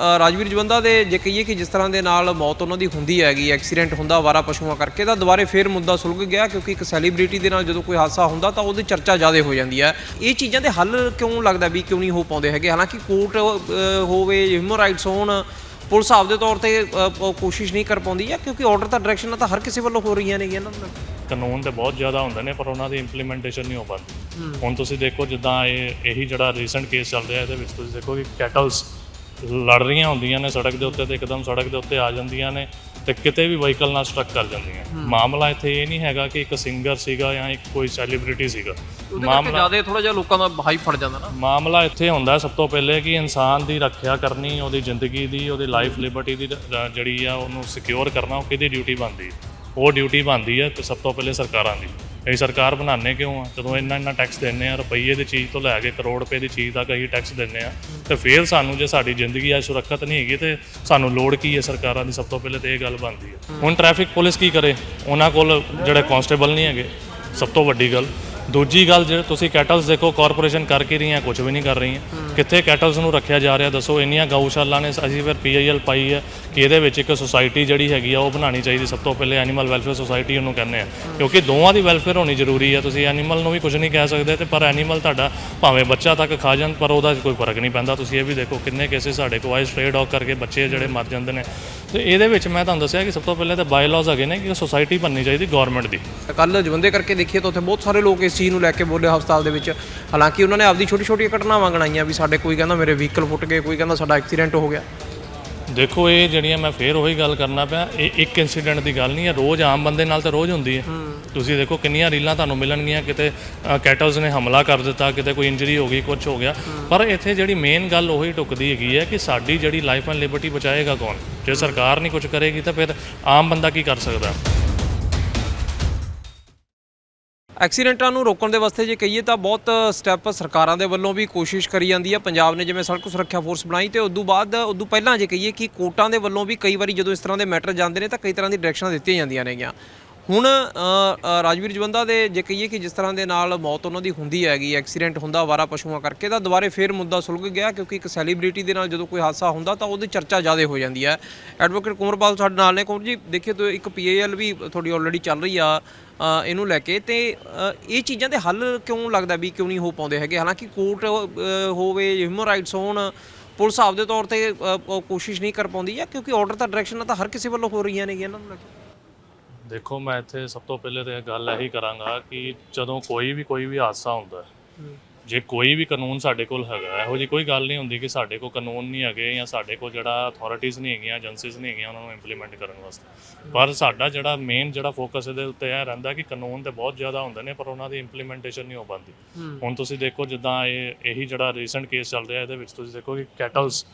ਰਾਜਵੀਰ ਜਵੰਦਾ ਦੇ ਜੇ ਕਹੀਏ ਕਿ ਜਿਸ ਤਰ੍ਹਾਂ ਦੇ ਨਾਲ ਮੌਤ ਉਹਨਾਂ ਦੀ ਹੁੰਦੀ ਹੈਗੀ ਐਕਸੀਡੈਂਟ ਹੁੰਦਾ ਵਾਰਾ ਪਸ਼ੂਆਂ ਕਰਕੇ ਤਾਂ ਦੁਬਾਰੇ ਫੇਰ ਮੁੱਦਾ ਸੁਲਗ ਗਿਆ ਕਿਉਂਕਿ ਇੱਕ ਸੈਲੀਬ੍ਰਿਟੀ ਦੇ ਨਾਲ ਜਦੋਂ ਕੋਈ ਹਾਦਸਾ ਹੁੰਦਾ ਤਾਂ ਉਹਦੀ ਚਰਚਾ ਜ਼ਿਆਦਾ ਹੋ ਜਾਂਦੀ ਹੈ। ਇਹ ਚੀਜ਼ਾਂ ਦੇ ਹੱਲ ਕਿਉਂ ਲੱਗਦਾ ਵੀ ਕਿਉਂ ਨਹੀਂ ਹੋ ਪਾਉਂਦੇ ਹੈਗੇ? ਹਾਲਾਂਕਿ ਕੋਰਟ ਹੋਵੇ ਹਿਊਮਨ ਰਾਈਟਸ ਹੋਣ ਪੁਲਿਸ ਆਪਦੇ ਤੌਰ ਤੇ ਕੋਸ਼ਿਸ਼ ਨਹੀਂ ਕਰ ਪਾਉਂਦੀ ਹੈ ਕਿਉਂਕਿ ਆਰਡਰ ਤਾਂ ਡਾਇਰੈਕਸ਼ਨ ਤਾਂ ਹਰ ਕਿਸੇ ਵੱਲੋਂ ਹੋ ਰਹੀਆਂ ਨੇਗੀਆਂ ਨਾ। ਕਾਨੂੰਨ ਤੇ ਬਹੁਤ ਜ਼ਿਆਦਾ ਹੁੰਦੇ ਨੇ ਪਰ ਉਹਨਾਂ ਦੀ ਇੰਪਲੀਮੈਂਟੇਸ਼ਨ ਨਹੀਂ ਹੋ ਪਾਉਂਦੀ। ਹੁਣ ਤੁਸੀਂ ਦੇਖੋ ਜਿੱਦਾਂ ਇਹ ਇਹੀ ਜਿਹੜਾ ਰੀਸੈਂਟ ਕੇਸ ਚੱਲ ਰਿਹਾ ਇਹਦੇ ਵਿੱਚ ਤੁਸੀਂ ਦੇਖੋ ਕਿ ਕੈਟਲਸ ਲੜ ਰਹੀਆਂ ਹੁੰਦੀਆਂ ਨੇ ਸੜਕ ਦੇ ਉੱਤੇ ਤੇ ਇੱਕਦਮ ਸੜਕ ਦੇ ਉੱਤੇ ਆ ਜਾਂਦੀਆਂ ਨੇ ਤੇ ਕਿਤੇ ਵੀ ਵਹੀਕਲ ਨਾਲ ਸਟਰਕ ਕਰ ਜਾਂਦੀਆਂ। ਮਾਮਲਾ ਇੱਥੇ ਇਹ ਨਹੀਂ ਹੈਗਾ ਕਿ ਇੱਕ ਸਿੰਗਰ ਸੀਗਾ ਜਾਂ ਇੱਕ ਕੋਈ ਸੈਲੀਬ੍ਰਿਟੀ ਸੀਗਾ। ਕਰਕੇ ਜ਼ਿਆਦਾ ਥੋੜਾ ਜਿਹਾ ਲੋਕਾਂ ਦਾ ਹਾਈ ਫੜ ਜਾਂਦਾ ਨਾ। ਮਾਮਲਾ ਇੱਥੇ ਹੁੰਦਾ ਸਭ ਤੋਂ ਪਹਿਲੇ ਕਿ ਇਨਸਾਨ ਦੀ ਰੱਖਿਆ ਕਰਨੀ ਉਹਦੀ ਜ਼ਿੰਦਗੀ ਦੀ ਉਹਦੀ ਲਾਈਫ ਲਿਬਰਟੀ ਦੀ ਜਿਹੜੀ ਆ ਉਹਨੂੰ ਸਿਕਿਉਰ ਕਰਨਾ ਉਹ ਕਿਹਦੀ ਡਿਊਟੀ ਬਣਦੀ? ਹੈ ਉਹ ਡਿਊਟੀ ਬਣਦੀ ਹੈ ਤੇ ਸਭ ਤੋਂ ਪਹਿਲੇ ਸਰਕਾਰਾਂ ਦੀ। ਅਸੀਂ ਸਰਕਾਰ ਬਣਾਉਂਦੇ ਕਿਉਂ ਆ? ਜਦੋਂ ਇੰਨਾ ਇੰਨਾ ਟੈਕਸ ਦਿੰਦੇ ਆ, ਰੁਪਈਏ ਦੀ ਚੀਜ਼ ਤੋਂ ਲੈ ਕੇ ਕਰੋੜ ਰੁਪਏ ਦੀ ਚੀਜ਼ ਤੱਕ ਅਸੀਂ ਟੈਕਸ ਦਿੰਦੇ ਆ, ਤੇ ਫਿਰ ਸਾਨੂੰ ਜੇ ਸਾਡੀ ਜ਼ਿੰਦਗੀ ਆ ਸੁਰੱਖਿਅਤ ਨਹੀਂ ਹੈਗੀ, ਤੇ ਸਾਨੂੰ ਲੋੜ ਕੀ ਹੈ ਸਰਕਾਰਾਂ ਦੀ? ਸਭ ਤੋਂ ਪਹਿਲੇ ਤੇ ਇਹ ਗੱਲ ਬਣਦੀ ਹੈ। ਹੁਣ ਟ੍ਰੈਫਿਕ ਪੁਲਿਸ ਕੀ ਕਰੇ? ਉਹਨਾਂ ਕੋਲ ਜਿਹੜੇ ਕਾਂਸਟੇਬਲ ਨਹੀਂ ਹੈਗੇ, ਸਭ ਤੋਂ ਵੱਡੀ ਗੱਲ ਦੂਜੀ ਗੱਲ ਜੇ ਤੁਸੀਂ ਕੈਟਲਸ ਦੇਖੋ ਕਾਰਪੋਰੇਸ਼ਨ ਕਰ ਕੀ ਰਹੀਆਂ ਕੁਝ ਵੀ ਨਹੀਂ ਕਰ ਰਹੀਆਂ। ਕਿੱਥੇ ਕੈਟਲਸ ਨੂੰ ਰੱਖਿਆ ਜਾ ਰਿਹਾ ਦੱਸੋ ਇੰਨੀਆਂ ਗਊਸ਼ਾਲਾ ਨੇ ਅਸੀਂ ਫਿਰ ਪੀਆਈਐਲ ਪਾਈ ਹੈ ਕਿ ਇਹਦੇ ਵਿੱਚ ਇੱਕ ਸੁਸਾਇਟੀ ਜਿਹੜੀ ਹੈਗੀ ਆ ਉਹ ਬਣਾਉਣੀ ਚਾਹੀਦੀ। ਸਭ ਤੋਂ ਪਹਿਲੇ ਐਨੀਮਲ ਵੈਲਫੇਅਰ ਸੁਸਾਇਟੀ ਉਹਨੂੰ ਕਹਿੰਦੇ ਆ। ਕਿਉਂਕਿ ਦੋਵਾਂ ਦੀ ਵੈਲਫੇਅਰ ਹੋਣੀ ਜ਼ਰੂਰੀ ਹੈ ਤੁਸੀਂ ਐਨੀਮਲ ਨੂੰ ਵੀ ਕੁਝ ਨਹੀਂ ਕਹਿ ਸਕਦੇ ਤੇ ਪਰ ਐਨੀਮਲ ਤੁਹਾਡਾ ਭਾਵੇਂ ਬੱਚਾ ਤੱਕ ਖਾ ਜਾਣ ਪਰ ਉਹਦਾ ਕੋਈ ਫ਼ਰਕ ਨਹੀਂ ਪੈਂਦਾ। ਤੁਸੀਂ ਇਹ ਵੀ ਦੇਖੋ ਕਿੰਨੇ ਕੇਸਿਸ ਸਾਡੇ ਕੋਲ ਆਏ ਸਟ੍ਰੇ ਡੌਗ ਕਰਕੇ ਬੱਚੇ ਜਿਹੜੇ ਮਰ ਜਾਂਦੇ ਨੇ। ਤੇ ਇਹਦੇ ਵਿੱਚ ਮੈਂ ਤੁਹਾਨੂੰ ਦੱਸਿਆ ਕਿ ਸਭ ਤੋਂ ਪਹਿਲਾਂ ਤਾਂ ਬਾਇਲਾਜ਼ ਹੈਗੇ ਨੇ ਕਿ ਸੋਸਾਇਟੀ ਬਣਨੀ ਚਾਹੀਦੀ ਗਵਰਨਮੈਂਟ ਦੀ। ਕੱਲ ਜਵੰਦੇ ਕਰਕੇ ਦੇਖੀਏ ਤਾਂ ਉੱਥੇ ਬਹੁਤ ਸਾਰੇ ਲੋਕ ਇਸ ਚੀਜ਼ ਨੂੰ ਲੈ ਕੇ ਬੋਲੇ ਹਸਪਤਾਲ ਦੇ ਵਿੱਚ। ਹਾਲਾਂਕਿ ਉਹਨਾਂ ਨੇ ਆਪਦੀ ਛੋਟੀ ਛੋਟੀਆਂ ਘਟਨਾਵਾਂ ਗਣਾਈਆਂ ਵੀ ਸਾਡੇ ਕੋਈ ਕਹਿੰਦਾ ਮੇਰੇ ਵਹੀਕਲ ਫੁੱਟ ਗਏ, ਕੋਈ ਕਹਿੰਦਾ ਸਾਡਾ ਐਕਸੀਡੈਂਟ ਹੋ ਗਿਆ। ਦੇਖੋ ਇਹ ਜਿਹੜੀਆਂ ਮੈਂ ਫੇਰ ਉਹੀ ਗੱਲ ਕਰਨਾ ਪਿਆ ਇਹ ਇੱਕ ਇਨਸੀਡੈਂਟ ਦੀ ਗੱਲ ਨਹੀਂ ਹੈ ਰੋਜ਼ ਆਮ ਬੰਦੇ ਨਾਲ ਤਾਂ ਰੋਜ਼ ਹੁੰਦੀ ਹੈ। ਤੁਸੀਂ ਦੇਖੋ ਕਿੰਨੀਆਂ ਰੀਲਾਂ ਤੁਹਾਨੂੰ ਮਿਲਣਗੀਆਂ ਕਿਤੇ ਕੈਟਲਸ ਨੇ ਹਮਲਾ ਕਰ ਦਿੱਤਾ ਕਿਤੇ ਕੋਈ ਇੰਜਰੀ ਹੋ ਗਈ ਕੁਝ ਹੋ ਗਿਆ। ਪਰ ਇੱਥੇ ਜਿਹੜੀ ਮੇਨ ਗੱਲ ਉਹੀ ਟੁਕਦੀ ਹੈਗੀ ਹੈ ਕਿ ਸਾਡੀ ਜਿਹੜੀ ਲਾਈਫ ਐਂਡ ਲਿਬਰਟੀ ਬਚਾਏਗਾ ਕੌਣ? ਜੇ ਸਰਕਾਰ ਨਹੀਂ ਕੁਝ ਕਰੇਗੀ ਤਾਂ ਫਿਰ ਆਮ ਬੰਦਾ ਕੀ ਕਰ ਸਕਦਾ? ਐਕਸੀਡੈਂਟਾਂ ਨੂੰ ਰੋਕਣ ਦੇ ਵਾਸਤੇ ਜੇ ਕਹੀਏ ਤਾਂ ਬਹੁਤ ਸਟੈਪ ਸਰਕਾਰਾਂ ਦੇ ਵੱਲੋਂ ਵੀ ਕੋਸ਼ਿਸ਼ ਕਰੀ ਜਾਂਦੀ ਹੈ। ਪੰਜਾਬ ਨੇ ਜਿਵੇਂ ਸੜਕ ਸੁਰੱਖਿਆ ਫੋਰਸ ਬਣਾਈ ਤੇ ਉਦੋਂ ਬਾਅਦ, ਉਦੋਂ ਪਹਿਲਾਂ ਜੇ ਕਹੀਏ ਕਿ ਕੋਰਟਾਂ ਦੇ ਵੱਲੋਂ ਵੀ ਕਈ ਵਾਰੀ ਜਦੋਂ ਇਸ ਤਰ੍ਹਾਂ ਦੇ ਮੈਟਰ ਜਾਂਦੇ ਨੇ ਤਾਂ ਕਈ ਤਰ੍ਹਾਂ ਦੀ ਡਾਇਰੈਕਸ਼ਨਾਂ ਦਿੱਤੀਆਂ ਜਾਂਦੀਆਂ ਨੇਗੀਆਂ। ਹੁਣ ਰਾਜਵੀਰ ਜਵੰਦਾ ਦੇ ਜੇ ਕਹੀਏ ਕਿ ਜਿਸ ਤਰ੍ਹਾਂ ਦੇ ਨਾਲ ਮੌਤ ਉਹਨਾਂ ਦੀ ਹੁੰਦੀ ਹੈਗੀ, ਐਕਸੀਡੈਂਟ ਹੁੰਦਾ, ਵਾਰਾ ਪਸ਼ੂਆਂ ਕਰਕੇ, ਤਾਂ ਦੁਬਾਰੇ ਫੇਰ ਮੁੱਦਾ ਸੁਲਗ ਗਿਆ, ਕਿਉਂਕਿ ਇੱਕ ਸੈਲੀਬ੍ਰਿਟੀ ਦੇ ਨਾਲ ਜਦੋਂ ਕੋਈ ਹਾਦਸਾ ਹੁੰਦਾ, ਤਾਂ ਉਹਦੀ ਚਰਚਾ ਜ਼ਿਆਦਾ ਹੋ ਜਾਂਦੀ ਹੈ। ਐਡਵੋਕੇਟ ਕੁਮਰਪਾਲ ਸਾਡੇ ਨਾਲ ਨੇ, ਕੁਮਰ ਜੀ, ਦੇਖਿਓ ਤਾਂ ਇੱਕ ਪੀਏਐਲ ਵੀ ਤੁਹਾਡੀ ਆਲਰੇਡੀ ਚੱਲ ਰਹੀ ਆ ਇਹਨੂੰ ਲੈ ਕੇ, ਤੇ ਇਹ ਚੀਜ਼ਾਂ ਦੇ ਹੱਲ ਕਿਉਂ ਲੱਗਦਾ ਵੀ ਕਿਉਂ ਨਹੀਂ ਹੋ ਪਾਉਂਦੇ ਹੈਗੇ? ਹਾਲਾਂਕਿ ਕੋਰਟ ਹੋਵੇ ਹਿਊਮਨ ਰਾਈਟਸ ਹੋਣ, ਪੁਲਿਸ ਆਪਦੇ ਤੌਰ ਤੇ ਕੋਸ਼ਿਸ਼ ਨਹੀਂ ਕਰ ਪਾਉਂਦੀ ਆ ਕਿਉਂਕਿ ਆਰਡਰ ਤਾਂ ਡਾਇਰੈਕਸ਼ਨ ਤਾਂ ਹਰ ਕਿਸੇ ਵੱਲੋਂ ਹੋ ਰਹੀਆਂ ਨੇਗੀਆਂ ਇਹਨਾਂ ਨੂੰ ਲੈ ਕੇ। ਦੇਖੋ ਮੈਂ ਇੱਥੇ ਸਭ ਤੋਂ ਪਹਿਲੇ ਤਾਂ ਗੱਲ ਇਹੀ ਕਰਾਂਗਾ ਕਿ ਜਦੋਂ ਕੋਈ ਵੀ ਕੋਈ ਵੀ ਹਾਦਸਾ ਹੁੰਦਾ ਹੈ ਜੇ ਕੋਈ ਵੀ ਕਾਨੂੰਨ ਸਾਡੇ ਕੋਲ ਹੈਗਾ ਇਹੋ ਜੀ ਕੋਈ ਗੱਲ ਨਹੀਂ ਹੁੰਦੀ ਕਿ ਸਾਡੇ ਕੋਲ ਕਾਨੂੰਨ ਨਹੀਂ ਹੈਗੇ ਜਾਂ ਸਾਡੇ ਕੋਲ ਜਿਹੜਾ ਅਥਾਰਟੀਆਂ ਨਹੀਂ ਹੈਗੀਆਂ ਏਜੰਸੀਜ਼ ਨਹੀਂ ਹੈਗੀਆਂ ਉਹਨਾਂ ਨੂੰ ਇੰਪਲੀਮੈਂਟ ਕਰਨ ਵਾਸਤੇ। ਪਰ ਸਾਡਾ ਜਿਹੜਾ ਮੇਨ ਜਿਹੜਾ ਫੋਕਸ ਇਹਦੇ ਉੱਤੇ ਇਹ ਰਹਿੰਦਾ ਕਿ ਕਾਨੂੰਨ ਤੇ ਬਹੁਤ ਜ਼ਿਆਦਾ ਹੁੰਦੇ ਨੇ ਪਰ ਉਹਨਾਂ ਦੀ ਇੰਪਲੀਮੈਂਟੇਸ਼ਨ ਨਹੀਂ ਹੋ ਪਾਉਂਦੀ। ਹੁਣ ਤੁਸੀਂ ਦੇਖੋ ਜਿੱਦਾਂ ਇਹ ਇਹੀ ਜਿਹੜਾ ਰੀਸੈਂਟ ਕੇਸ ਚੱਲ ਰਿਹਾ ਇਹਦੇ ਵਿੱਚ ਤੁਸੀਂ ਦੇਖੋ ਕਿ ਕੈਟਲਸ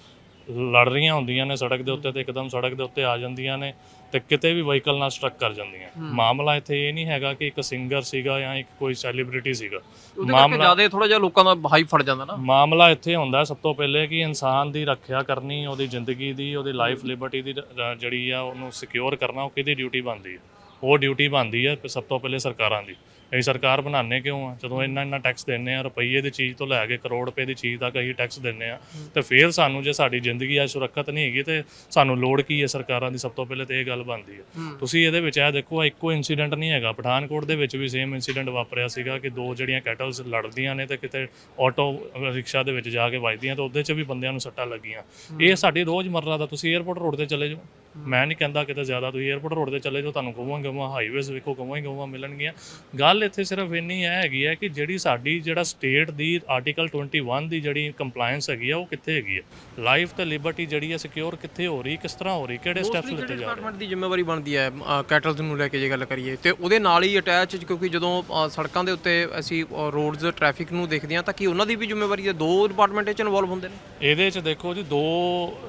ਲੜ ਰਹੀਆਂ ਹੁੰਦੀਆਂ ਨੇ ਸੜਕ ਦੇ ਉੱਤੇ ਤੇ ਇੱਕਦਮ ਸੜਕ ਦੇ ਉੱਤੇ ਆ ਜਾਂਦੀਆਂ ਨੇ। ਤੇ ਕਿਤੇ ਵੀ ਵਹੀਕਲ ਨਾਲ ਸਟਰਕ ਕਰ ਜਾਂਦੀਆਂ। ਮਾਮਲਾ ਇੱਥੇ ਇਹ ਨਹੀਂ ਹੈਗਾ ਕਿ ਇੱਕ ਸਿੰਗਰ ਸੀਗਾ ਜਾਂ ਇੱਕ ਕੋਈ ਸੈਲੀਬ੍ਰਿਟੀ ਸੀਗਾ। ਕਰਕੇ ਜ਼ਿਆਦਾ ਥੋੜਾ ਜਿਹਾ ਲੋਕਾਂ ਦਾ ਹਾਈ ਫੜ ਜਾਂਦਾ ਨਾ। ਮਾਮਲਾ ਇੱਥੇ ਹੁੰਦਾ ਸਭ ਤੋਂ ਪਹਿਲੇ ਕਿ ਇਨਸਾਨ ਦੀ ਰੱਖਿਆ ਕਰਨੀ ਉਹਦੀ ਜ਼ਿੰਦਗੀ ਦੀ ਉਹਦੀ ਲਾਈਫ ਲਿਬਰਟੀ ਦੀ ਜਿਹੜੀ ਆ ਉਹਨੂੰ ਸਿਕਿਉਰ ਕਰਨਾ ਉਹ ਕਿਹਦੀ ਡਿਊਟੀ ਬਣਦੀ ਹੈ ਉਹ ਡਿਊਟੀ ਬਣਦੀ ਹੈ ਸਭ ਤੋਂ ਪਹਿਲੇ ਸਰਕਾਰਾਂ ਦੀ। ਇਹ ਸਰਕਾਰ ਬਣਾਉਂਦੇ ਕਿਉਂ ਆ? ਜਦੋਂ ਇੰਨਾ ਇੰਨਾ ਟੈਕਸ ਦਿੰਦੇ ਆ ਰੁਪਈਏ ਦੀ ਚੀਜ਼ ਤੋਂ ਲੈ ਕੇ ਕਰੋੜ ਰੁਪਏ ਦੀ ਚੀਜ਼ ਤੱਕ ਅਸੀਂ ਟੈਕਸ ਦਿੰਦੇ ਆ। ਤੇ ਫਿਰ ਸਾਨੂੰ ਜੇ ਸਾਡੀ ਜ਼ਿੰਦਗੀ ਆ ਸੁਰੱਖਿਅਤ ਨਹੀਂ ਹੈਗੀ ਤੇ ਸਾਨੂੰ ਲੋੜ ਕੀ ਹੈ ਸਰਕਾਰਾਂ ਦੀ? ਸਭ ਤੋਂ ਪਹਿਲੇ ਤੇ ਇਹ ਗੱਲ ਬਣਦੀ ਹੈ। ਤੁਸੀਂ ਇਹਦੇ ਵਿੱਚ ਇਹ ਦੇਖੋ ਆਹ ਇੱਕੋ ਇਨਸੀਡੈਂਟ ਨਹੀਂ ਹੈਗਾ। ਪਠਾਨਕੋਟ ਦੇ ਵਿੱਚ ਵੀ ਸੇਮ ਇਨਸੀਡੈਂਟ ਵਾਪਰਿਆ ਸੀਗਾ ਕਿ ਦੋ ਜਿਹੜੀਆਂ ਕੈਟਲਸ ਲੜਦੀਆਂ ਨੇ ਤੇ ਕਿਤੇ ਆਟੋ ਰਿਕਸ਼ਾ ਦੇ ਵਿੱਚ ਜਾ ਕੇ ਵੱਜਦੀਆਂ ਤੇ ਉਹਦੇ 'ਚ ਵੀ ਬੰਦਿਆਂ ਨੂੰ ਸੱਟਾਂ ਲੱਗੀਆਂ। ਇਹ ਸਾਡੀ ਰੋਜ਼ਮਰਰਾ ਦਾ ਤੁਸੀਂ 에ਅਰਪੋਰਟ ਰੋਡ ਤੇ ਚਲੇ ਜਾਓ। ਮੈਂ ਨਹੀਂ ਕਹਿੰਦਾ ਕਿਤੇ ਜ਼ਿਆਦਾ ਤੁਸੀਂ 에ਅਰਪੋਰਟ ਰੋਡ ਤੇ ਚਲੇ ਜਾਓ ਤੁਹਾਨੂੰ ਗਵਾਂ ਗਵਾਂ ਹਾਈਵੇਜ਼ ਵੇਖੋ ਗਵਾਂ ਹੀ ਗਵਾਂ ਮਿਲਣਗੀਆਂ। ਗੱਲ ਇੱਥੇ ਸਿਰਫ ਇੰਨੀ ਹੈ ਹੈਗੀ ਹੈ ਕਿ ਜਿਹੜੀ ਸਾਡੀ ਜਿਹੜਾ ਸਟੇਟ ਦੀ ਆਰਟੀਕਲ 21 ਦੀ ਜਿਹੜੀ ਕੰਪਲਾਈਂਸ ਹੈਗੀ ਆ ਉਹ ਕਿੱਥੇ ਹੈਗੀ ਹੈ ਲਾਈਫ ਤੇ ਲਿਬਰਟੀ ਜਿਹੜੀ ਹੈ ਸਿਕਿਉਰ ਕਿੱਥੇ ਹੋ ਰਹੀ ਕਿਸ ਤਰ੍ਹਾਂ ਹੋ ਰਹੀ ਕਿਹੜੇ ਸਟੈਪਸ ਲਿੱਤੇ ਜਾ ਰਹੇ? ਡਿਪਾਰਟਮੈਂਟ ਦੀ ਜ਼ਿੰਮੇਵਾਰੀ ਬਣਦੀ ਹੈ ਕੈਟਲਸ ਨੂੰ ਲੈ ਕੇ ਜੇ ਗੱਲ ਕਰੀਏ ਤੇ ਉਹਦੇ ਨਾਲ ਹੀ ਅਟੈਚ ਕਿਉਂਕਿ ਜਦੋਂ ਸੜਕਾਂ ਦੇ ਉੱਤੇ ਅਸੀਂ ਰੋਡਸ ਟ੍ਰੈਫਿਕ ਨੂੰ ਦੇਖਦੇ ਹਾਂ ਤਾਂ ਕੀ ਉਹਨਾਂ ਦੀ ਵੀ ਜ਼ਿੰਮੇਵਾਰੀ ਹੈ? ਦੋ ਡਿਪਾਰਟਮੈਂਟ ਇਹ ਚ ਇਨਵੋਲਵ ਹੁੰਦੇ ਨੇ? ਇਹਦੇ 'ਚ ਦੇਖੋ ਜੀ ਦੋ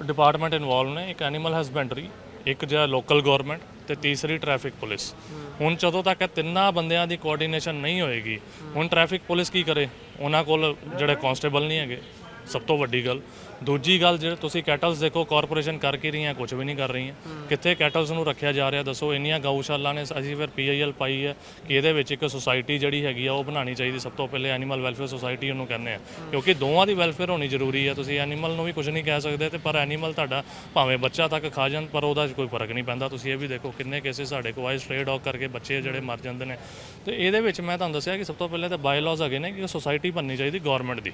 ਡਿਪਾਰਟਮੈਂਟ ਇਨਵੋਲਵ ਨੇ ਇੱਕ ਐਨੀਮਲ ਹਸਬੈਂਡਰੀ ਇੱਕ ਜਿਹੜਾ ਲੋਕਲ ਗਵਰਨਮੈਂਟ ਤੇ ਤੀਸਰੀ ਟ੍ਰੈਫਿਕ ਪੁਲਿਸ। ਹੁਣ ਜਦੋਂ ਤੱਕ ਇਹ ਤਿੰਨਾਂ ਬੰਦਿਆਂ ਦੀ ਕੋਆਰਡੀਨੇਸ਼ਨ ਨਹੀਂ ਹੋਏਗੀ, ਹੁਣ ਟ੍ਰੈਫਿਕ ਪੁਲਿਸ ਕੀ ਕਰੇ? ਉਹਨਾਂ ਕੋਲ ਜਿਹੜੇ ਕਾਂਸਟੇਬਲ ਨਹੀਂ ਹੈਗੇ। ਸਭ ਤੋਂ ਵੱਡੀ ਗੱਲ। ਦੂਜੀ ਗੱਲ ਜੇ ਤੁਸੀਂ ਕੈਟਲਸ ਦੇਖੋ ਕਾਰਪੋਰੇਸ਼ਨ ਕਰ ਕੀ ਰਹੀਆਂ ਕੁਝ ਵੀ ਨਹੀਂ ਕਰ ਰਹੀਆਂ। ਕਿੱਥੇ ਕੈਟਲਸ ਨੂੰ ਰੱਖਿਆ ਜਾ ਰਿਹਾ ਦੱਸੋ ਇੰਨੀਆਂ ਗਊਸ਼ਾਲਾ ਨੇ ਅਸੀਂ ਫਿਰ ਪੀਆਈਐਲ ਪਾਈ ਹੈ ਕਿ ਇਹਦੇ ਵਿੱਚ ਇੱਕ ਸੁਸਾਇਟੀ ਜਿਹੜੀ ਹੈਗੀ ਆ ਉਹ ਬਣਾਉਣੀ ਚਾਹੀਦੀ। ਸਭ ਤੋਂ ਪਹਿਲੇ ਐਨੀਮਲ ਵੈਲਫੇਅਰ ਸੁਸਾਇਟੀ ਉਹਨੂੰ ਕਹਿੰਦੇ ਆ। ਕਿਉਂਕਿ ਦੋਵਾਂ ਦੀ ਵੈਲਫੇਅਰ ਹੋਣੀ ਜ਼ਰੂਰੀ ਹੈ ਤੁਸੀਂ ਐਨੀਮਲ ਨੂੰ ਵੀ ਕੁਝ ਨਹੀਂ ਕਹਿ ਸਕਦੇ ਤੇ ਪਰ ਐਨੀਮਲ ਤੁਹਾਡਾ ਭਾਵੇਂ ਬੱਚਾ ਤੱਕ ਖਾ ਜਾਣ ਪਰ ਉਹਦਾ ਕੋਈ ਫ਼ਰਕ ਨਹੀਂ ਪੈਂਦਾ। ਤੁਸੀਂ ਇਹ ਵੀ ਦੇਖੋ ਕਿੰਨੇ ਕੇਸਿਸ ਸਾਡੇ ਕੋਲ ਆਏ ਸਟ੍ਰੇ ਡੌਗ ਕਰਕੇ ਬੱਚੇ ਜਿਹੜੇ ਮਰ ਜਾਂਦੇ ਨੇ। ਤੇ ਇਹਦੇ ਵਿੱਚ ਮੈਂ ਤੁਹਾਨੂੰ ਦੱਸਿਆ ਕਿ ਸਭ ਤੋਂ ਪਹਿਲੇ ਤਾਂ ਬਾਇਲਾਜ਼ ਹੈਗੇ ਨੇ ਕਿ ਸੁਸਾਇਟੀ ਬਣਨੀ ਚਾਹੀਦੀ ਗਵਰਨਮੈਂਟ ਦੀ।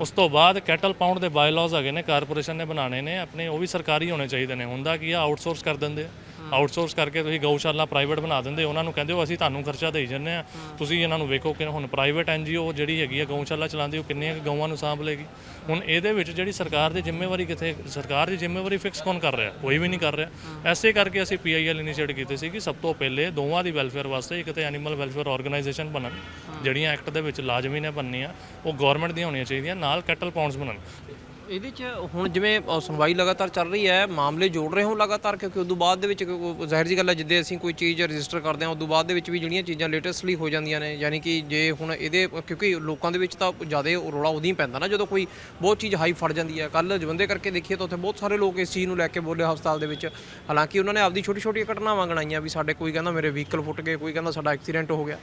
ਉਸ ਤੋਂ ਬਾਅਦ ਕੈਟਲ ਪਾਊਂਡ ਦੇ ਬਾਇਲਾਜ਼ ਹੈਗੇ ਨੇ, ਕਾਰਪੋਰੇਸ਼ਨ ਨੇ ਬਣਾਉਣੇ ਨੇ, ਆਪਣੇ ਉਹ ਵੀ ਸਰਕਾਰੀ ਹੋਣੇ ਚਾਹੀਦੇ ਨੇ। ਹੁੰਦਾ ਕੀ ਆ, ਆਊਟਸੋਰਸ ਕਰ ਦਿੰਦੇ ਆ। ਆਊਟਸੋਰਸ ਕਰਕੇ ਤੁਸੀਂ ਗਊਸ਼ਾਲਾ ਪ੍ਰਾਈਵੇਟ ਬਣਾ ਦਿੰਦੇ ਉਹਨਾਂ ਨੂੰ ਕਹਿੰਦੇ ਹੋ ਅਸੀਂ ਤੁਹਾਨੂੰ ਖਰਚਾ ਦੇਈ ਜੰਨੇ ਆ ਤੁਸੀਂ ਇਹਨਾਂ ਨੂੰ ਵੇਖੋ ਕਿ ਹੁਣ ਪ੍ਰਾਈਵੇਟ ਐਨਜੀਓ ਜਿਹੜੀ ਹੈਗੀ ਆ ਗਊਸ਼ਾਲਾ ਚਲਾਉਂਦੀ ਉਹ ਕਿੰਨੀਆਂ ਕੁ ਗਊਆਂ ਨੂੰ ਸਾਂਭ ਲੇਗੀ ਹੁਣ ਇਹਦੇ ਵਿੱਚ ਜਿਹੜੀ ਸਰਕਾਰ ਦੀ ਜ਼ਿੰਮੇਵਾਰੀ ਕਿੱਥੇ ਸਰਕਾਰ ਦੀ ਜ਼ਿੰਮੇਵਾਰੀ ਫਿਕਸ ਕੌਣ ਕਰ ਰਿਹਾ? ਕੋਈ ਵੀ ਨਹੀਂ ਕਰ ਰਿਹਾ। ਐਸੇ ਕਰਕੇ ਅਸੀਂ ਪੀਆਈਐਲ ਇਨੀਸ਼ੀਏਟ ਕੀਤੇ ਸੀ ਕਿ ਸਭ ਤੋਂ ਪਹਿਲੇ ਦੋਵਾਂ ਦੀ ਵੈਲਫੇਅਰ ਵਾਸਤੇ ਇੱਕ ਤੇ ਐਨੀਮਲ ਵੈਲਫੇਅਰ ਆਰਗੇਨਾਈਜੇਸ਼ਨ ਬਣਨ ਜਿਹੜੀਆਂ ਐਕਟ ਦੇ ਵਿੱਚ ਲਾਜ਼ਮੀ ਨੇ ਬਣਨੀਆਂ ਉਹ ਗਵਰਨਮੈਂਟ ਦੀਆਂ ਹੋਣੀਆਂ ਚਾਹੀਦੀਆਂ ਨਾਲ ਕੈਟਲ ਪਾਉਂਡਸ ਬਣਨ। ਇਹਦੇ 'ਚ ਹੁਣ ਜਿਵੇਂ ਅ, ਸੁਣਵਾਈ ਲਗਾਤਾਰ ਚੱਲ ਰਹੀ ਹੈ ਮਾਮਲੇ ਜੋੜ ਰਹੇ ਹੋ ਲਗਾਤਾਰ? ਕਿਉਂਕਿ ਉਦੋਂ ਬਾਅਦ ਦੇ ਵਿੱਚ ਕਿਉਂਕਿ ਜ਼ਾਹਿਰ ਜੀ ਗੱਲ ਹੈ ਜਿੱਦੇ ਅਸੀਂ ਕੋਈ ਚੀਜ਼ ਰਜਿਸਟਰ ਕਰਦੇ ਹਾਂ ਉਦੋਂ ਬਾਅਦ ਦੇ ਵਿੱਚ ਵੀ ਜਿਹੜੀਆਂ ਚੀਜ਼ਾਂ ਲੇਟੈਸਟਲੀ ਹੋ ਜਾਂਦੀਆਂ ਨੇ ਯਾਨੀ ਕਿ ਜੇ ਹੁਣ ਇਹਦੇ ਕਿਉਂਕਿ ਲੋਕਾਂ ਦੇ ਵਿੱਚ ਤਾਂ ਜ਼ਿਆਦਾ ਰੌਲਾ ਉਦੋਂ ਹੀ ਪੈਂਦਾ ਨਾ ਜਦੋਂ ਕੋਈ ਬਹੁਤ ਚੀਜ਼ ਹਾਈ ਫੜ ਜਾਂਦੀ ਹੈ। ਕੱਲ ਜਵੰਦੇ ਕਰਕੇ ਦੇਖੀਏ ਤਾਂ ਉੱਥੇ ਬਹੁਤ ਸਾਰੇ ਲੋਕ ਇਸ ਚੀਜ਼ ਨੂੰ ਲੈ ਕੇ ਬੋਲੇ ਹਸਪਤਾਲ ਦੇ ਵਿੱਚ। ਹਾਲਾਂਕਿ ਉਹਨਾਂ ਨੇ ਆਪਦੀ ਛੋਟੀ ਛੋਟੀਆਂ ਘਟਨਾਵਾਂ ਗਣਾਈਆਂ ਵੀ ਸਾਡੇ ਕੋਈ ਕਹਿੰਦਾ ਮੇਰੇ ਵਹੀਕਲ ਫੁੱਟ ਗਏ ਕੋਈ ਕਹਿੰਦਾ ਸਾਡਾ ਐਕਸੀਡੈਂਟ ਹੋ ਗਿਆ।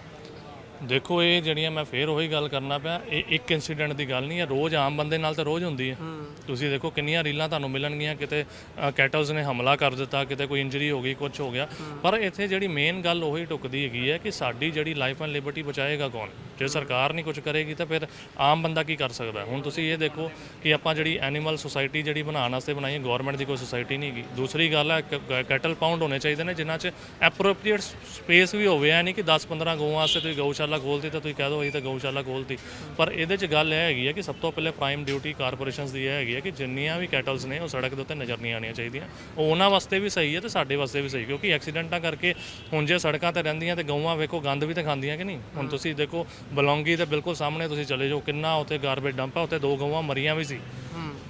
ਦੇਖੋ ਇਹ ਜਿਹੜੀਆਂ ਮੈਂ ਫੇਰ ਉਹੀ ਗੱਲ ਕਰਨਾ ਪਿਆ ਇਹ ਇੱਕ ਇਨਸੀਡੈਂਟ ਦੀ ਗੱਲ ਨਹੀਂ ਹੈ ਰੋਜ਼ ਆਮ ਬੰਦੇ ਨਾਲ ਤਾਂ ਰੋਜ਼ ਹੁੰਦੀ ਹੈ। ਤੁਸੀਂ ਦੇਖੋ ਕਿੰਨੀਆਂ ਰੀਲਾਂ ਤੁਹਾਨੂੰ ਮਿਲਣਗੀਆਂ ਕਿਤੇ ਕੈਟਲਸ ਨੇ ਹਮਲਾ ਕਰ ਦਿੱਤਾ ਕਿਤੇ ਕੋਈ ਇੰਜਰੀ ਹੋ ਗਈ ਕੁਝ ਹੋ ਗਿਆ। ਪਰ ਇੱਥੇ ਜਿਹੜੀ ਮੇਨ ਗੱਲ ਉਹੀ ਟੁਕਦੀ ਹੈਗੀ ਹੈ ਕਿ ਸਾਡੀ ਜਿਹੜੀ ਲਾਈਫ ਐਂਡ ਲਿਬਰਟੀ ਬਚਾਏਗਾ ਕੌਣ? ਜੇ ਸਰਕਾਰ ਨਹੀਂ ਕੁਝ ਕਰੇਗੀ ਤਾਂ ਫਿਰ ਆਮ ਬੰਦਾ ਕੀ ਕਰ ਸਕਦਾ? ਹੁਣ ਤੁਸੀਂ ਇਹ ਦੇਖੋ ਕਿ ਆਪਾਂ ਜਿਹੜੀ ਐਨੀਮਲ ਸੁਸਾਇਟੀ ਜਿਹੜੀ ਬਣਾਉਣ ਵਾਸਤੇ ਬਣਾਈ ਹੈ ਗਵਰਨਮੈਂਟ ਦੀ ਕੋਈ ਸੁਸਾਇਟੀ ਨਹੀਂ ਹੈਗੀ। ਦੂਸਰੀ ਗੱਲ ਹੈ ਕੈਟਲ ਪਾਊਂਡ ਹੋਣੇ ਚਾਹੀਦੇ ਨੇ ਜਿਨ੍ਹਾਂ 'ਚ ਐਪਰੋਪਰੀਏਟ ਸਪੇਸ ਵੀ ਹੋਵੇ, ਐ ਨਹੀਂ ਕਿ 10-15 ਗਊਆਂ ਵਾਸਤੇ ਤੁਸੀਂ ਗਊਸ਼ਾਲਾ ਖੋਲਤੀ ਤਾਂ ਤੁਸੀਂ ਕਹਿ ਦੋ ਅਸੀਂ ਤਾਂ ਗਊਸ਼ਾਲਾ ਖੋਲਤੀ। ਪਰ ਇਹਦੇ 'ਚ ਗੱਲ ਇਹ ਹੈਗੀ ਹੈ ਕਿ ਸਭ ਤੋਂ ਪਹਿਲੇ ਪ੍ਰਾਈਮ ਡਿਊਟੀ ਕਾਰਪੋਰੇਸ਼ਨਸ ਦੀ ਇਹ ਹੈਗੀ ਹੈ ਕਿ ਜਿੰਨੀਆਂ ਵੀ ਕੈਟਲਸ ਨੇ ਉਹ ਸੜਕ ਦੇ ਉੱਤੇ ਨਜ਼ਰ ਨਹੀਂ ਆਉਣੀਆਂ ਚਾਹੀਦੀਆਂ। ਉਹ ਉਹਨਾਂ ਵਾਸਤੇ ਵੀ ਸਹੀ ਹੈ ਤੇ ਸਾਡੇ ਵਾਸਤੇ ਵੀ ਸਹੀ, ਕਿਉਂਕਿ ਐਕਸੀਡੈਂਟਾਂ ਕਰਕੇ ਹੁਣ ਜੇ ਸੜਕਾਂ ਤੇ ਰਹਿੰਦੀਆਂ ਤੇ ਗਊਆਂ ਵੇਖੋ ਗੰਦ ਵੀ ਤਾਂ ਖਾਂਦੀਆਂ ਕਿ ਨਹੀਂ? ਹੁਣ ਤੁਸੀਂ ਦੇਖੋ ਬਲੌਂਗੀ ਦੇ ਬਿਲਕੁਲ ਸਾਹਮਣੇ ਤੁਸੀਂ ਚਲੇ ਜਾਓ, ਕਿੰਨਾ ਉੱਥੇ ਗਾਰਬੇਜ ਡੰਪ ਆ, ਉੱਥੇ ਦੋ ਗਊਆਂ ਮਰੀਆਂ ਵੀ ਸੀ।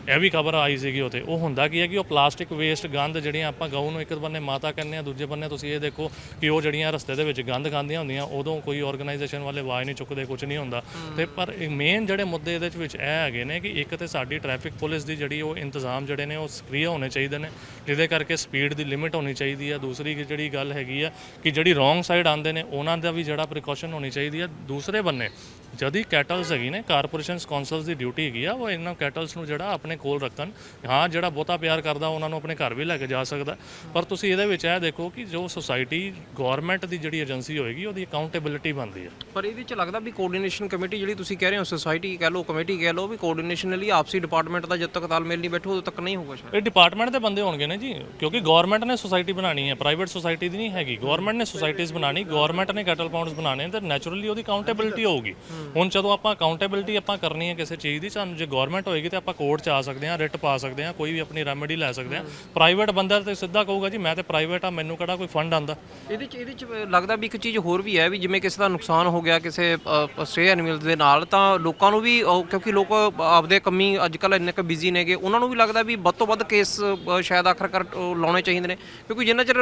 ਇਹ ਵੀ ਖਬਰ ਆਈ ਸੀਗੀ ਉਤੇ ਉਹ ਹੁੰਦਾ ਕੀ ਹੈ ਕਿ ਉਹ ਪਲਾਸਟਿਕ ਵੇਸਟ ਗੰਦ ਜਿਹੜੀਆਂ ਆਪਾਂ ਗਊ ਨੂੰ ਇੱਕ ਬੰਨੇ ਮਾਤਾ ਕਹਿੰਦੇ ਆ ਦੂਜੇ ਬੰਨੇ ਤੁਸੀਂ ਇਹ ਦੇਖੋ ਕਿ ਉਹ ਜਿਹੜੀਆਂ ਰਸਤੇ ਦੇ ਵਿੱਚ ਗੰਦ ਖਾਂਦੀਆਂ ਹੁੰਦੀਆਂ, ਉਦੋਂ ਕੋਈ ਆਰਗੇਨਾਈਜੇਸ਼ਨ ਵਾਲੇ ਆਵਾਜ਼ ਨਹੀਂ ਚੁੱਕਦੇ ਕੁਝ ਨਹੀਂ ਹੁੰਦਾ। ਤੇ ਪਰ ਮੇਨ ਜਿਹੜੇ ਮੁੱਦੇ ਇਹਦੇ ਚ ਵਿੱਚ ਇਹ ਹੈਗੇ ਨੇ ਕਿ ਇੱਕ ਤੇ ਸਾਡੀ ਟ੍ਰੈਫਿਕ ਪੁਲਿਸ ਦੀ ਜਿਹੜੀ ਉਹ ਇੰਤਜ਼ਾਮ ਜਿਹੜੇ ਨੇ ਉਹ ਸਕਰੀਆ ਹੋਣੇ ਚਾਹੀਦੇ ਨੇ, ਜਿਹਦੇ ਕਰਕੇ ਸਪੀਡ ਦੀ ਲਿਮਿਟ ਹੋਣੀ ਚਾਹੀਦੀ ਹੈ। ਦੂਸਰੀ ਜਿਹੜੀ ਗੱਲ ਹੈਗੀ ਆ ਕਿ ਜਿਹੜੀ ਰੋਂਗ ਸਾਈਡ ਆਉਂਦੇ ਨੇ, ਉਹਨਾਂ ਦਾ ਵੀ ਜਿਹੜਾ ਪ੍ਰੀਕਾਸ਼ਨ ਹੋਣੀ ਚਾਹੀਦੀ ਹੈ। ਦੂਸਰੇ ਬੰਨੇ ਜਦ ਹੀ ਕੈਟਲਸ ਹੈਗੀ ਨੇ ਕਾਰਪੋਰੇਸ਼ਨਸ ਕੌਂਸਲਸ ਦੀ ਡਿਊਟੀ ਹੈਗੀ ਆ ਉਹ ਇਹਨਾਂ ਕੈਟਲਸ ਨੂੰ ਜਿਹੜਾ ਆਪਣੇ ਕੋਲ ਰੱਖਣ। ਹਾਂ ਜਿਹੜਾ ਬਹੁਤਾ ਪਿਆਰ ਕਰਦਾ ਉਹਨਾਂ ਨੂੰ ਆਪਣੇ ਘਰ ਵੀ ਲੈ ਕੇ ਜਾ ਸਕਦਾ। ਪਰ ਤੁਸੀਂ ਇਹਦੇ ਵਿੱਚ ਇਹ ਦੇਖੋ ਕਿ ਜੋ ਸੁਸਾਇਟੀ ਗਵਰਨਮੈਂਟ ਦੀ ਜਿਹੜੀ ਏਜੰਸੀ ਹੋਏਗੀ ਉਹਦੀ ਅਕਾਊਂਟੇਬਿਲਿਟੀ ਬਣਦੀ ਹੈ ਪਰ ਇਹਦੇ ਚ ਲੱਗਦਾ ਵੀ ਕੋਆਰਡੀਨੇਸ਼ਨ ਕਮੇਟੀ ਜਿਹੜੀ ਤੁਸੀਂ ਕਹਿ ਰਹੇ ਹੋ ਸੁਸਾਇਟੀ ਕਹਿ ਲਓ ਕਮੇਟੀ ਕਹਿ ਲਓ ਵੀ ਕੋਆਰਡੀਨੇਸ਼ਨ ਲਈ ਆਪਸੀ ਡਿਪਾਰਟਮੈਂਟ ਦਾ ਜਦ ਤੱਕ ਤਾਲਮੇਲ ਨਹੀਂ ਬੈਠੋ ਉਦੋਂ ਤੱਕ ਨਹੀਂ ਹੋਊਗਾ ਸ਼ਾਇਦ। ਇਹ ਡਿਪਾਰਟਮੈਂਟ ਦੇ ਬੰਦੇ ਹੋਣਗੇ ਨੇ ਜੀ ਕਿਉਂਕਿ ਗਵਰਨਮੈਂਟ ਨੇ ਸੁਸਾਇਟੀ ਬਣਾਣੀ ਹੈ ਪ੍ਰਾਈਵੇਟ ਸੁਸਾਇਟੀ ਦੀ ਨਹੀਂ ਹੈਗੀ। ਗਵਰਨਮੈਂਟ ਨੇ ਸੁਸਾਇਟੀਜ਼ ਬਣਾਣੀ ਗਵਰਨਮੈਂਟ ਨੇ ਕੈਟਲ ਪਾਉਂਡਸ ਬਣਾਣੇ ਤੇ ਨੈਚੁਰਲੀ ਉਹਦੀ ਅਕਾਊਂਟੇਬਿਲਿਟੀ ਹੋਊਗੀ। ਹੁਣ ਜਦੋਂ ਆਪਾਂ ਅਕਾਊਂਟੇਬਿਲਿਟੀ ਆਪਾਂ ਕਰਨੀ ਹੈ ਕਿਸੇ ਚੀਜ਼ ਦੀ ਸਾਨੂੰ ਜੇ ਗਵਰਨਮੈਂਟ ਹੋਏਗੀ ਤੇ ਆਪਾਂ ਕੋਰਟ 'ਚ ਆ ਸਕਦੇ ਹਾਂ ਰਿਟ ਪਾ ਸਕਦੇ ਹਾਂ ਕੋਈ ਵੀ ਆਪਣੀ ਰੈਮੇਡੀ ਲੈ ਸਕਦੇ ਹਾਂ। ਪ੍ਰਾਈਵੇਟ ਬੰਦਾ ਤੇ ਸਿੱਧਾ ਕਹੂਗਾ ਜੀ ਮੈਂ ਤੇ ਪ੍ਰਾਈਵੇਟ ਆ ਮੈਨੂੰ ਕਿਹੜਾ ਕੋਈ ਫੰਡ ਆਂਦਾ ਇਹਦੇ ਚ ਇਹਦੇ ਚ ਲੱਗਦਾ ਵੀ ਇੱਕ ਚੀਜ਼ ਹੋਰ ਵੀ ਹੈ ਵੀ ਜਿਵੇਂ ਕਿਸੇ ਦਾ ਨੁਕਸਾਨ ਹੋ ਗਿਆ ਕਿਸੇ ਸਟੇ ਐਨੀਮਲ ਦੇ ਨਾਲ ਤਾਂ ਲੋਕਾਂ ਨੂੰ ਵੀ ਉਹ ਕਿਉਂਕਿ ਲੋਕ ਆਪਦੇ ਕੰਮੀ ਅੱਜ ਕੱਲ ਇੰਨੇ ਕੁ ਬਿਜ਼ੀ ਨੇਗੇ ਉਹਨਾਂ ਨੂੰ ਵੀ ਲੱਗਦਾ ਵੀ ਵੱਧ ਤੋਂ ਵੱਧ ਕੇਸ ਸ਼ਾਇਦ ਆਖਰਕਾਰ ਉਹ ਲਾਉਣੇ ਚਾਹੀਦੇ ਨੇ। ਕਿਉਂਕਿ ਜਿੰਨਾ ਚਿਰ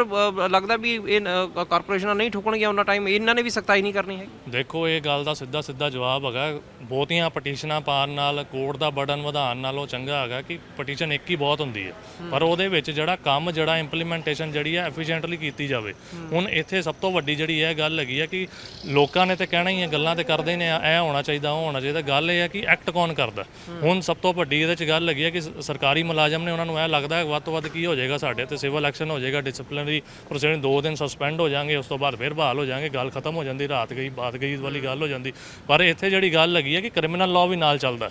ਲੱਗਦਾ ਵੀ ਇਹ ਕਾਰਪੋਰੇਸ਼ਨਾਂ ਨਹੀਂ ਠੋਕਣਗੀਆਂ ਉਹਨਾਂ ਟਾਈਮ ਇਹਨਾਂ ਨੇ ਵੀ ਸਖਤਾਈ ਨਹੀਂ ਕਰਨੀ ਹੈ ਦੇਖੋ ਇਹ ਗੱਲ ਦਾ ਸਿੱਧਾ ਸਿੱਧਾ ਜਵਾਬ ਹੈਗਾ ਬਹੁਤੀਆਂ ਪਟੀਸ਼ਨਾਂ ਪਾਉਣ ਨਾਲ ਕੋਰਟ ਦਾ ਬਰਡਨ ਵਧਾਉਣ ਨਾਲੋਂ ਚੰਗਾ ਹੈਗਾ ਕਿ ਪਟੀਸ਼ਨ ਇੱਕ ਹੀ ਬਹੁਤ ਹੁੰਦੀ ਹੈ। ਪਰ ਉਹਦੇ ਵਿੱਚ ਜਿਹੜਾ ਕੰਮ ਜਿਹੜਾ ਇੰਪਲੀਮੈਂਟੇਸ਼ਨ ਜਿਹੜੀ ਹੈ ਐਫੀਸ਼ੀਐਂਟਲੀ ਕੀਤੀ ਜਾਵੇ। ਹੁਣ ਇੱਥੇ ਸਭ ਤੋਂ ਵੱਡੀ ਜਿਹੜੀ ਇਹ ਗੱਲ ਹੈਗੀ ਹੈ ਕਿ ਲੋਕਾਂ ਨੇ ਤੇ ਕਹਿਣਾ ਹੀ ਹੈ ਗੱਲਾਂ ਤੇ ਕਰਦੇ ਨੇ ਇਹ ਹੋਣਾ ਚਾਹੀਦਾ ਉਹ ਹੋਣਾ ਚਾਹੀਦਾ। ਗੱਲ ਇਹ ਹੈ ਕਿ ਐਕਟ ਕੌਣ ਕਰਦਾ। ਹੁਣ ਸਭ ਤੋਂ ਵੱਡੀ ਇਹਦੇ ਚ ਗੱਲ ਹੈਗੀ ਹੈ ਕਿ ਸਰਕਾਰੀ ਮੁਲਾਜ਼ਮ ਨੇ ਉਹਨਾਂ ਨੂੰ ਇਹ ਲੱਗਦਾ ਹੈ ਵੱਧ ਤੋਂ ਵੱਧ ਕੀ ਹੋ ਜਾਏਗਾ ਸਾਡੇ ਤੇ ਸਿਵਲ ਐਕਸ਼ਨ ਹੋ ਜਾਏਗਾ ਡਿਸਪਲਿਨਰੀ ਪ੍ਰੋਸੀਡਿੰਗ ਦੋ ਦਿਨ ਸਸਪੈਂਡ ਹੋ ਜਾਣਗੇ ਉਸ ਤੋਂ ਬਾਅਦ ਫਿਰ ਬਹਾਲ ਹੋ ਜਾਣਗੇ ਗੱਲ ਖਤਮ ਹੋ ਜਾਂਦੀ ਰਾਤ ਗਈ ਬਾਤ ਗਈ ਵਾਲੀ ਗੱਲ ਹੋ ਜਾਂਦੀ। ਪਰ ਇੱਥੇ ਜਿਹੜੀ ਗੱਲ ਹੈਗੀ ਹੈ ਕਿ ਕ੍ਰਿਮੀਨਲ ਲਾਅ ਵੀ ਨਾਲ ਚੱਲਦਾ।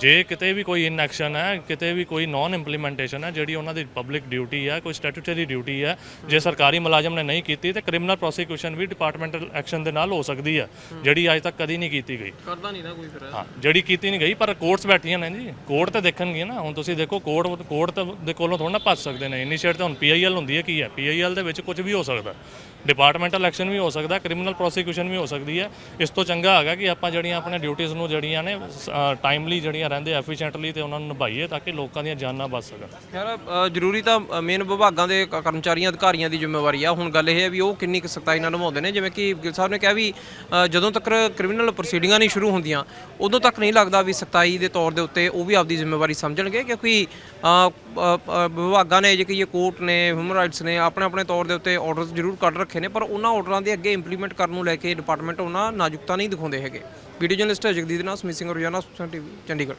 ਜੇ ਕਿਤੇ ਵੀ ਕੋਈ ਇਨਐਕਸ਼ਨ ਹੈ ਕਿਤੇ ਵੀ ਕੋਈ ਨਾਨ ਇੰਪਲੀਮੈਂਟੇਸ਼ਨ ਹੈ ਜਿਹੜੀ ਉਹਨਾਂ ਦੀ ਪਬਲਿਕ ਡਿਊਟੀ ਹੈ ਕੋਈ ਸਟੈਟੂਟਰੀ ਡਿਊਟੀ ਹੈ ਜੇ ਸਰਕਾਰੀ ਮੁਲਾਜ਼ਮ ਨੇ ਨਹੀਂ ਕੀਤੀ ਤੇ ਕ੍ਰਿਮੀਨਲ ਪ੍ਰੋਸੀਕਿਊਸ਼ਨ ਵੀ ਡਿਪਾਰਟਮੈਂਟਲ ਐਕਸ਼ਨ ਦੇ ਨਾਲ ਹੋ ਸਕਦੀ ਹੈ ਜਿਹੜੀ ਅੱਜ ਤੱਕ ਕਦੀ ਨਹੀਂ ਕੀਤੀ ਗਈ। ਕਰਦਾ ਨਹੀਂ ਨਾ ਕੋਈ ਫਿਰ। ਹਾਂ ਜਿਹੜੀ ਕੀਤੀ ਨਹੀਂ ਗਈ ਪਰ ਕੋਰਟਸ ਬੈਠੀਆਂ ਨੇ ਜੀ। ਕੋਰਟ ਤੇ ਦੇਖਣਗੇ ਨਾ ਹੁਣ ਤੁਸੀਂ ਦੇਖੋ ਕੋਰਟ ਕੋਰਟ ਦੇ ਕੋਲੋਂ ਥੋੜਾ ਨਾ ਭੱਜ ਸਕਦੇ ਨੇ। ਇਨੀਸ਼ੀਏਟ ਤਾਂ ਹੁਣ ਪੀਆਈਐਲ ਹੁੰਦੀ ਹੈ ਕੀ ਹੈ? ਪੀਆਈਐਲ ਦੇ ਵਿੱਚ ਕੁਝ ਵੀ ਹੋ ਸਕਦਾ। ਡਿਪਾਰਟਮੈਂਟਲ ਐਕਸ਼ਨ ਵੀ ਹੋ ਸਕਦਾ ਕ੍ਰਿਮੀਨਲ ਪ੍ਰੋਸੀਕਿਊਸ਼ਨ ਵੀ ਹੋ ਸਕਦੀ ਹੈ। ਇਸ ਤੋਂ ਚੰਗਾ ਹੈਗਾ ਕਿ ਆਪਾਂ ਜਿਹੜੀਆਂ ਆਪਣੇ ਡਿਊਟੀਆਂ ਨੂੰ ਜਿਹੜੀਆਂ ਨੇ ਟਾਈਮਲੀ ਜਿਹੜੀਆਂ ਰਹਿੰਦੇ ਐਫੀਸ਼ੀਐਂਟਲੀ ਤੇ ਉਹਨਾਂ ਨੂੰ ਨਿਭਾਈਏ ਤਾਂ ਕਿ ਲੋਕਾਂ ਦੀਆਂ ਜਾਨਾਂ ਬਚ ਸਕਣ। ਯਾਰ ਅ, ਜ਼ਰੂਰੀ ਤਾਂ ਮੇਨ ਵਿਭਾਗਾਂ ਦੇ ਕ- ਕਰਮਚਾਰੀਆਂ ਅਧਿਕਾਰੀਆਂ ਦੀ ਜ਼ਿੰਮੇਵਾਰੀ ਆ। ਹੁਣ ਗੱਲ ਇਹ ਹੈ ਵੀ ਉਹ ਕਿੰਨੀ ਕੁ ਸਖਤਾਈ ਨਾਲ ਨਿਭਾਉਂਦੇ ਨੇ। ਜਿਵੇਂ ਕਿ ਗਿੱਲ ਸਾਹਿਬ ਨੇ ਕਿਹਾ ਵੀ ਅ, ਜਦੋਂ ਤੱਕ ਕ੍ਰਿਮੀਨਲ ਪ੍ਰੋਸੀਡਿੰਗਾਂ ਨਹੀਂ ਸ਼ੁਰੂ ਹੁੰਦੀਆਂ ਉਦੋਂ ਤੱਕ ਨਹੀਂ ਲੱਗਦਾ ਵੀ ਸਖਤਾਈ ਦੇ ਤੌਰ ਦੇ ਉੱਤੇ ਉਹ ਵੀ ਆਪਦੀ ਜ਼ਿੰਮੇਵਾਰੀ ਸਮਝਣਗੇ। ਕਿਉਂਕਿ ਅ, ਅ, ਅ, ਵਿਭਾਗਾਂ ਨੇ ਜੇ ਕਿ ਇਹ ਕੋਰਟ ਨੇ ਹਿਊਮਨ ਰਾਈਟਸ ਨੇ ਆਪਣੇ ਆਪਣੇ ਤੌਰ ਦੇ ਉੱਤੇ ਆਰਡਰਸ ਜ਼ਰੂਰ ਕੱਢ ਰੱਖੇ ਨੇ ਪਰ ਉਹਨਾਂ ਆਰਡਰਾਂ ਦੇ ਅੱਗੇ ਇੰਪਲੀਮੈਂਟ ਕਰਨ ਨੂੰ ਲੈ ਕੇ ਡਿਪਾਰਟਮੈਂਟ ਉਹਨਾਂ ਨਾਜ਼ੁਕਤਾ ਨਹੀਂ ਦਿਖਾਉਂਦੇ ਹੈਗੇ। ਵੀਡੀਓ ਜਰਨਲਿਸਟ ਜਗਦੀਪ ਨਾਥ ਸਮਿਸਿੰਗ ਰੋਜ਼ਾਨਾ ਸੁਖਸਾਨ ਟੀਵੀ ਚੰਡੀਗੜ੍ਹ।